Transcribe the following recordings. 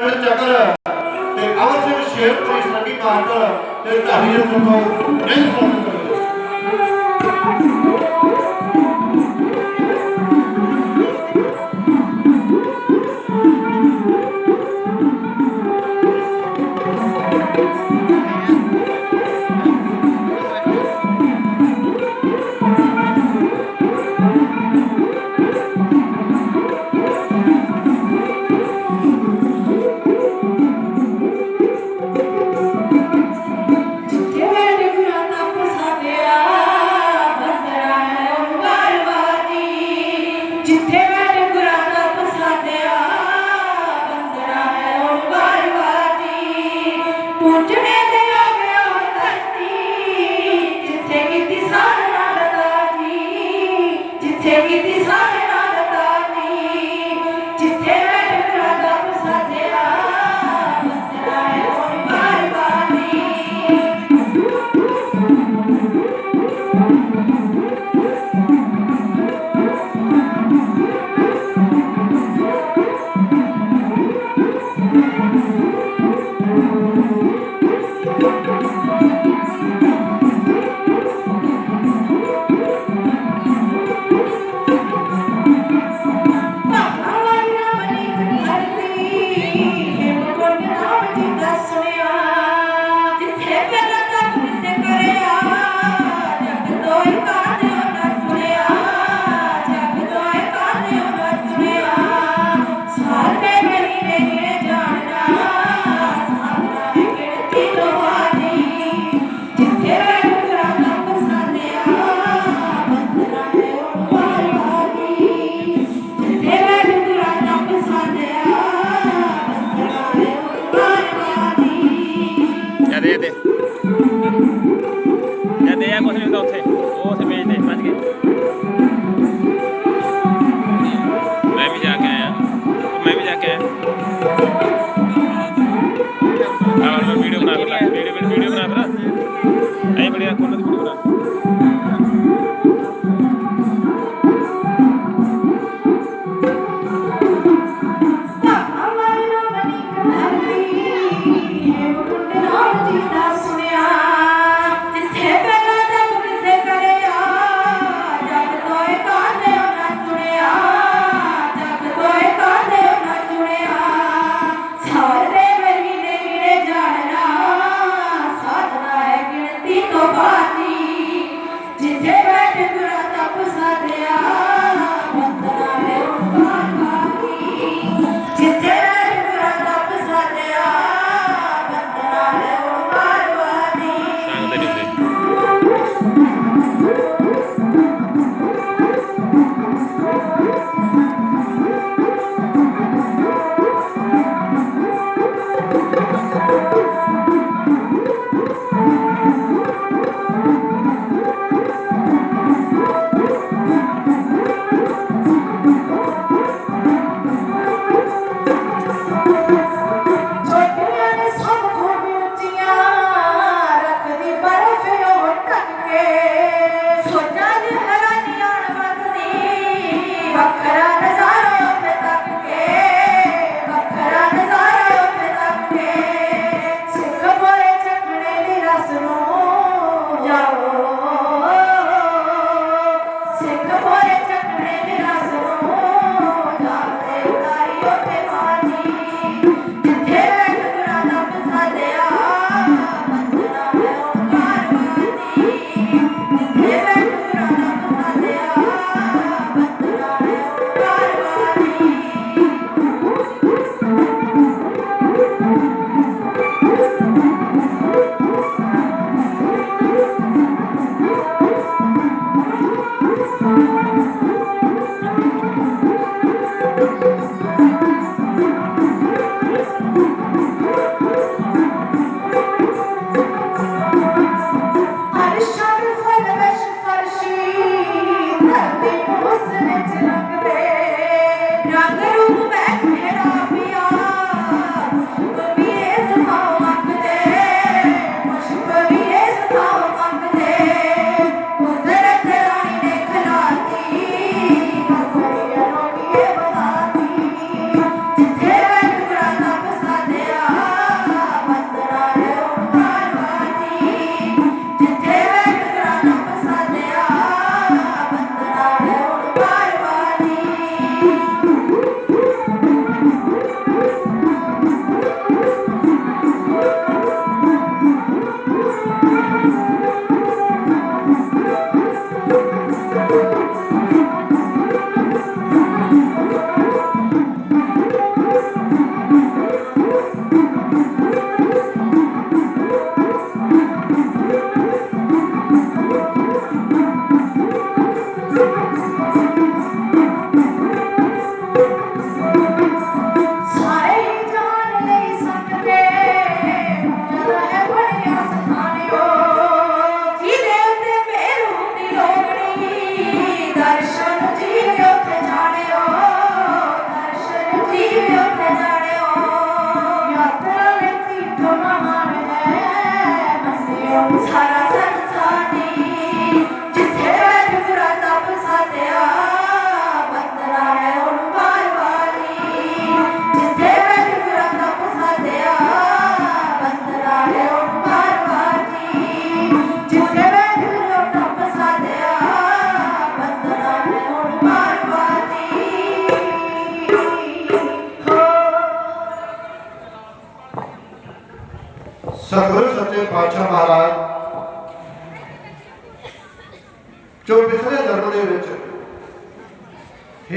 ਚੱਕਰ ਤੇ ਅਵਰ ਸਿੰਘ ਸ਼ੇਰ ਤੇ ਸੰਗੀ ਮਾਰਕਰ ਤੇ ਢਾਡੀ ਨੂੰ ਨਹੀਂ ਸੁਣਦਾ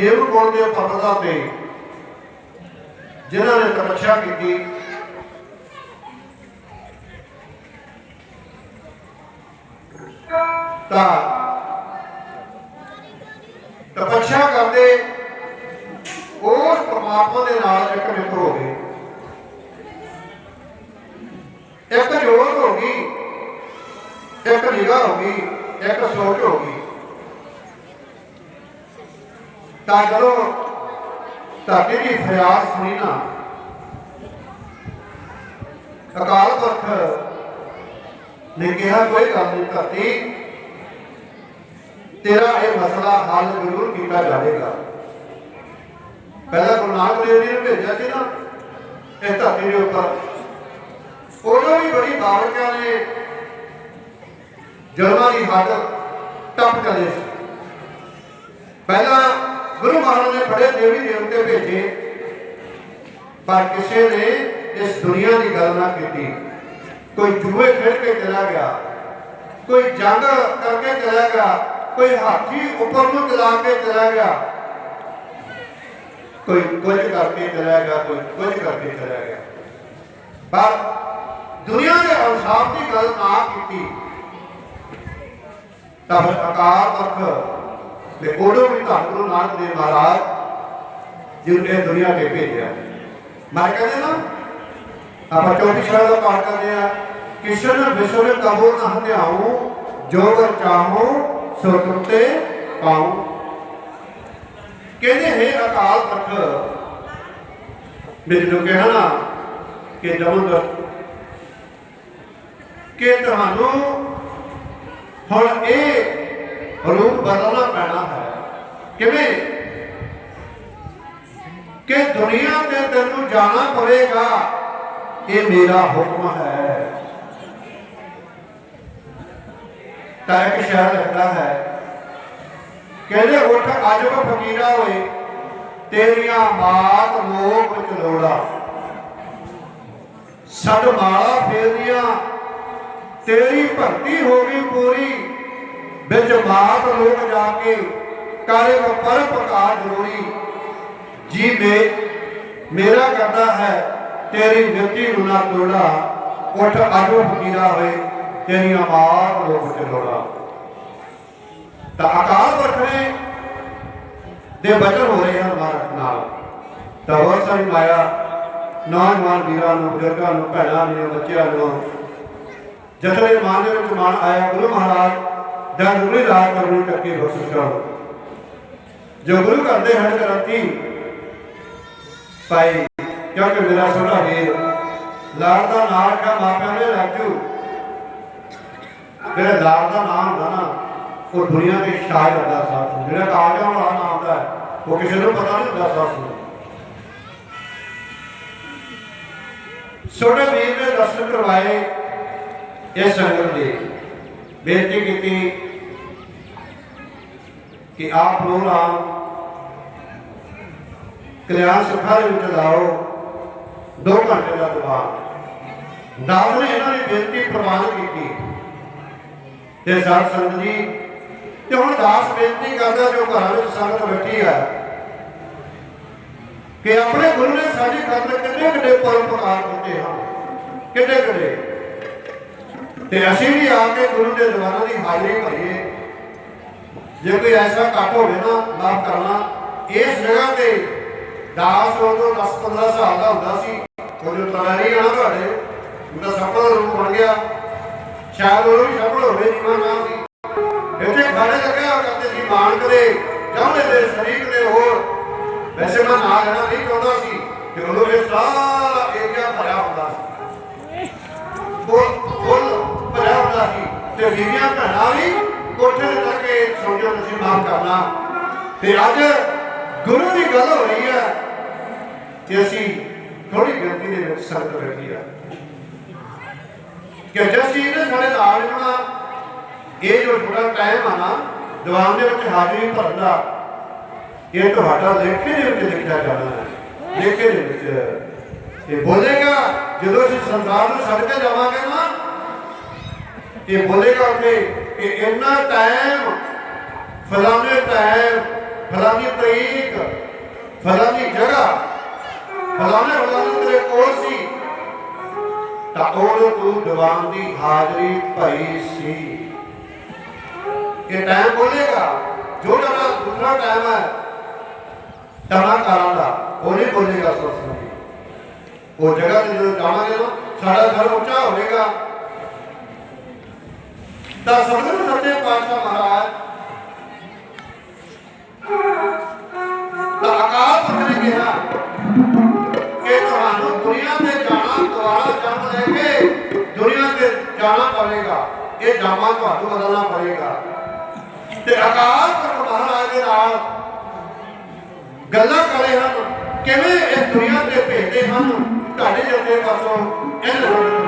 ਗੁਣ ਦੇ ਪਰਬਤਾਂ ਤੇ ਜਿਨ੍ਹਾਂ ਨੇ ਤਪੱਸਿਆ ਕੀਤੀ, ਤਾਂ ਤਪੱਸਿਆ ਕਰਦੇ ਉਸ ਪਰਮਾਤਮਾ ਦੇ ਨਾਲ ਇੱਕ ਮਿੱਤਰ ਹੋ ਗਏ। ਇੱਕ ਜੋਤ ਹੋ ਗਈ, ਇੱਕ ਨਿਗਾਹ ਹੋ ਗਈ, ਇੱਕ ਸੋਚ ਹੋ ਗਈ। ਤਾਂ ਜਦੋਂ ਧਰਤੀ ਦੀ ਫਰਿਆਦ ਸੁਣੀ ਨਾ। ਅਕਾਲ ਪੁਰਖ ਨੇ ਕਿਹਾ, ਕੋਈ ਗੱਲ ਨਹੀਂ ਧਰਤੀ, ਤੇਰਾ ਇਹ ਮਸਲਾ ਹੱਲ ਜ਼ਰੂਰ ਕੀਤਾ ਜਾਵੇਗਾ। ਪਹਿਲਾਂ ਗੁਰੂ ਨਾਨਕ ਦੇਵ ਜੀ ਨੇ ਭੇਜਿਆ ਸੀ ਨਾ, ਇਹ ਧਰਤੀ ਦੇ ਉੱਪਰ। ਉਦੋਂ ਵੀ ਬੜੀ ਬਾਵਰਕਿਆਂ ਨੇ ਜਨਮਾਂ ਦੀ ਹੱਦ ਟੱਪ ਚਲੇ ਸੀ। ਪਹਿਲਾਂ ਗੁਰੂ ਮਹਾਰਾਜ ਨੇ ਬੜੇ ਦੇਵੀ ਦੇਵਤੇ ਭੇਜੇ। ਪਰ ਕਿਸੇ ਨੇ ਇਸ ਦੁਨੀਆ ਦੀ ਗੱਲ ਨਾ ਕੀਤੀ। ਕੋਈ ਜੂਏ ਖੇਡ ਕੇ ਚਲਾ ਗਿਆ, ਕੋਈ ਜੰਗ ਕਰਕੇ ਚਲਾ ਗਿਆ, ਕੋਈ ਹਾਥੀ ਉੱਪਰ ਨੂੰ ਚਲਾ ਕੇ ਚਲਾ ਗਿਆ, ਕੋਈ ਕੁਝ ਕਰਕੇ ਚਲਾ ਗਿਆ, ਕੋਈ ਕੁਝ ਕਰਕੇ ਚਲਾ ਗਿਆ। ਪਰ ਦੁਨੀਆ ਦੇ ਇਨਸਾਫ ਦੀ ਗੱਲ ਨਾ ਕੀਤੀ, ਤਾਂ ਫਿਰ ਅਕਾਲ ਪੁਰਖ ਤੇ ਉਦੋਂ ਵੀ ਧੰਨ ਗੁਰੂ ਨਾਨਕ ਦੇਵ ਮਹਾਰਾਜ ਜਿਹਨੂੰ ਇਹ ਦੁਨੀਆ ਤੇ ਭੇਜਿਆ। ਮੈਂ ਕਹਿੰਦੇ ਨਾ, ਆਪਾਂ ਚੌਥੀ ਸ਼ਬਦ ਦਾ ਪਾਠ ਕਰਦੇ ਆ ਕਿਸ਼ਨ ਵਿਸ਼ਵ ਤਬੋ ਨਾ ਹਤਿਆਉ ਜੋ ਕਰ ਚਾਹੋ, ਸੋ ਤੁਤੇ ਪਾਉ। ਕਹਿੰਦੇ, ਹੈ ਅਕਾਲ ਪੁਰਖ ਮੈਨੂੰ ਕਿਹਾ ਨਾ ਕਿ ਜਮਨ ਕਿ ਤੁਹਾਨੂੰ ਹੁਣ ਇਹ ਰੂਪ ਬਦਲਣਾ ਪੈਣਾ। ਕਿਵੇਂ? ਕਿ ਦੁਨੀਆ ਤੇ ਤੈਨੂੰ ਜਾਣਾ ਪਵੇਗਾ, ਇਹ ਮੇਰਾ ਹੁਕਮ ਹੈ। ਤਾਂ ਇੱਕ ਸ਼ਹਿਰ ਲਿਖਦਾ ਹੈ। ਕਹਿੰਦੇ, ਉੱਠ ਅੱਜ ਕੋ ਫਕੀਰਾ ਹੋਏ ਤੇਰੀਆਂ ਮਾਤ ਲੋਕ ਵਿੱਚ ਲੋੜਾ। ਸਦ ਮਾਲਾ ਫੇਰਦੀਆਂ ਤੇਰੀ ਭਗਤੀ ਹੋ ਗਈ ਪੂਰੀ, ਵਿੱਚ ਮਾਤ ਲੋਕ ਜਾ ਕੇ ਕਾਰੇ ਪਰ ਪ੍ਰਕਾਰ ਜ਼ਰੂਰੀ। ਜੀ ਮੇ, ਮੇਰਾ ਕਰਦਾ ਹੈ, ਤੇਰੀ ਵਿਅਕਤੀ ਨੂੰ ਨਾ ਤੋੜਾ। ਉੱਠ ਆਜੋ ਫਕੀਰਾ ਹੋਏ ਤੇਰੀ ਮਾਤ ਲੋਕ ਚਲੋੜਾ ਤਾਂ ਅਕਾਲ ਪੁਰਖ ਦੇ ਬਚਨ ਹੋ ਰਹੇ ਹਨ ਮਾਰਕ ਨਾਲ। ਤਾਂ ਬਹੁਤ ਸਾਰੀ ਮਾਇਆ ਨੌਜਵਾਨ ਵੀਰਾਂ ਨੂੰ, ਬਜ਼ੁਰਗਾਂ ਨੂੰ, ਭੈਣਾਂ ਨੂੰ, ਬੱਚਿਆਂ ਨੂੰ ਜਤਨੇ ਮਾਨ ਦੇ ਵਿੱਚ ਮਾਨ ਆਇਆ। ਗੁਰੂ ਮਹਾਰਾਜ ਦਾ ਰੂੜੀ ਰਾਤ ਕਰਨੀ ਟੱਕੇ ਬਖਸ਼ਿਸ਼ ਕਰੋ ਜੋ ਗੁਰੂ ਘਰ ਦੇ ਹੱਡ ਕਰਾਤੀ ਕਿਉਂਕਿ ਮੇਰਾ ਛੋਟਾ ਵੀਰ ਲਾਲ ਦਾ ਨਾਮ ਕਾ ਮਾਪਿਆਂ ਨੇ ਰਾਜੂ ਜਿਹੜਾ ਲਾਲ ਦਾ ਨਾਮ ਹੁੰਦਾ ਨਾ, ਉਹ ਦੁਨੀਆ ਦੇ ਸ਼ਾਇਰ ਦਾ ਸਾਥ ਜਿਹੜਾ ਕਾਗਜ਼ਾਂ ਵਾਲਾ ਨਾਮ ਹੁੰਦਾ ਉਹ ਕਿਸੇ ਨੂੰ ਪਤਾ ਨਹੀਂ ਹੁੰਦਾ ਸਾਥ ਨੂੰ ਛੋਟੇ ਵੀਰ ਨੇ ਦਰਸ਼ਨ ਕਰਵਾਏ ਇਸ ਸੰਗਤ ਦੇ। ਬੇਨਤੀ ਕੀਤੀ ਕਿ ਆਪ ਰਾਮ ਕਲਿਆਣ ਸਿੱਖਾਂ ਦੇ ਵਿੱਚ ਲਾਓ 2 ਘੰਟੇ ਦਾ ਦੁਆਰ ਦਾਸ ਨੇ ਇਹਨਾਂ ਦੀ ਬੇਨਤੀ ਪ੍ਰਵਾਨ ਕੀਤੀ। ਤੇ ਸਾਧ ਸੰਗਤ ਜੀ, ਤੇ ਹੁਣ ਦਾਸ ਬੇਨਤੀ ਕਰਦਾ ਜੋ ਘਰਾਂ ਵਿੱਚ ਸੰਗਤ ਬੈਠੀ ਹੈ ਕਿ ਆਪਣੇ ਗੁਰੂ ਨੇ ਸਾਡੀ ਖਾਤਰ ਕਿੰਨੇ ਕਿੰਨੇ ਪਰਉਪਕਾਰ ਕੀਤੇ ਹਨ, ਕਿੰਨੇ ਕਿੰਨੇ। ਤੇ ਅਸੀਂ ਵੀ ਆ ਕੇ ਗੁਰੂ ਦੇ ਦਰਬਾਰਾਂ ਦੀ ਹਾਜ਼ਰੀ ਭਰੀਏ। ਜੇ ਕੋਈ ਐਸਾ ਕੱਟ ਹੋਵੇ ਨਾ, ਮਾਫ ਕਰਨਾ, ਇਸ ਜਗ੍ਹਾ ਤੇ ਦਾਸ ਉਦੋਂ 10 15 ਸਾਲ ਦਾ ਹੁੰਦਾ ਸੀ। ਉਹ ਜੋ ਤਰਾਰੀ ਆ ਤੁਹਾਡੇ। ਉਹਦਾ ਸਫਲ ਰੂਪ ਬਣ ਗਿਆ। ਸ਼ਾਇਦ ਉਹ ਵੀ ਸਫਲ ਹੋਵੇ ਜੀਵਨ ਨਾਲ ਸੀ ਇੱਥੇ ਖਾਣੇ ਲੱਗਿਆ ਕਰਦੇ ਸੀ? ਮਾਨਕ ਦੇ ਚਾਹੁੰਦੇ ਦੇ, ਸ਼ਰੀਕ ਦੇ ਹੋਰ। ਵੈਸੇ ਮੈਂ ਨਾ ਲੈਣਾ ਨਹੀਂ ਚਾਹੁੰਦਾ ਸੀ। ਕਿ ਉਦੋਂ ਇਹ ਸਾਰਾ ਏਰੀਆ ਭਰਿਆ ਹੁੰਦਾ ਸੀ। ਫੁੱਲ ਫੁੱਲ ਭਰਿਆ ਹੁੰਦਾ ਸੀ। ਤੇ ਬੀਬੀਆਂ ਭੈਣਾਂ ਵੀ ਕੋਠੇ ਤੇ ਚੜ੍ਹ ਕੇ ਸਮਝੋ ਤੁਸੀਂ ਮਾਫ ਕਰਨਾ। ਤੇ ਅੱਜ ਗੁਰੂ ਦੀ ਗੱਲ ਹੋ ਰਹੀ ਹੈ ਕਿ ਅਸੀਂ ਥੋੜੀ ਗਿਣਤੀ ਦੇ ਵਿੱਚ ਸੰਗਤ ਬੈਠੀ ਆ। ਕਿ ਜਸੀ ਨੇ ਸਾਡੇ ਨਾਲ ਜੁੜਨਾ ਇਹ ਜੋ ਥੋੜਾ ਟਾਈਮ ਆ ਨਾ, ਦੀਵਾਨ ਦੇ ਵਿੱਚ ਹਾਜ਼ਰੀ ਭਰਨ ਇਹ ਤੁਹਾਡਾ ਲੇਖੇ ਦੇ ਵਿੱਚ ਲਿਖਿਆ ਜਾਣਾ ਹੈ। ਲੇਖੇ ਦੇ ਵਿੱਚ। ਇਹ ਬੋਲੇਗਾ, ਜਦੋਂ ਅਸੀਂ ਸੰਸਾਰ ਨੂੰ ਛੱਡ ਕੇ ਜਾਵਾਂਗੇ ਨਾ ਇਹ ਬੋਲੇਗਾ ਉੱਥੇ ਕਿ ਇੰਨਾ ਟਾਈਮ ਫਲਾਣੇ ਟਾਈਮ ਫਲਾਣੀ ਤਰੀਕ ਫਲਾਣੀ ਜਗ੍ਹਾ, ਫਲਾਣੇ ਫਲਾਣੇ ਤੇਰੇ ਕੋਲ ਸੀ। ਤਾਂ ਉਹ ਤੂੰ ਦੀਵਾਨ ਦੀ ਹਾਜ਼ਰੀ ਭਾਈ ਸੀ। ਇਹ ਟਾਈਮ ਬੋਲੇਗਾ, ਜੋ ਜਿਹੜਾ ਦੂਸਰਾ ਟਾਈਮ ਹੈ ਟਮਾ ਕਰਾਂ ਦਾ, ਉਹ ਨਹੀਂ ਬੋਲੇਗਾ ਸੋਚ ਉਹ ਜਗ੍ਹਾ ਤੇ ਜਦੋਂ ਜਾਵਾਂਗੇ ਨਾ, ਸਾਡਾ ਘਰ ਉੱਚਾ ਹੋਵੇਗਾ। ਤਾਂ ਸਤਿਗੁਰੂ ਸੱਚੇ ਪਾਤਸ਼ਾਹ ਮਹਾਰਾਜ ਤਾਂ ਅਕਾਲ ਪੁਰਖ ਨੇ ਕਿਹਾ ਕਿ ਤੁਹਾਨੂੰ ਦੁਨੀਆ ਤੇ ਜਾਣਾ, ਦੁਆਰਾ ਜਨਮ ਲੈ ਕੇ ਦੁਨੀਆ ਤੇ ਜਾਣਾ ਪਵੇਗਾ। ਇਹ ਜਾਮਾ ਤੁਹਾਨੂੰ ਬਦਲਣਾ ਪਵੇਗਾ। ਤੇ ਅਕਾਲ ਪੁਰਖ ਮਹਾਰਾਜ ਦੇ ਨਾਲ ਗੱਲਾਂ ਕਰੇ ਹਨ। ਕਿਵੇਂ ਇਸ ਦੁਨੀਆ ਤੇ ਭੇਜਦੇ ਹਨ? ਤੁਹਾਡੇ ਜੱਥੇ ਪਾਸੋਂ ਇਹ ਨੂੰ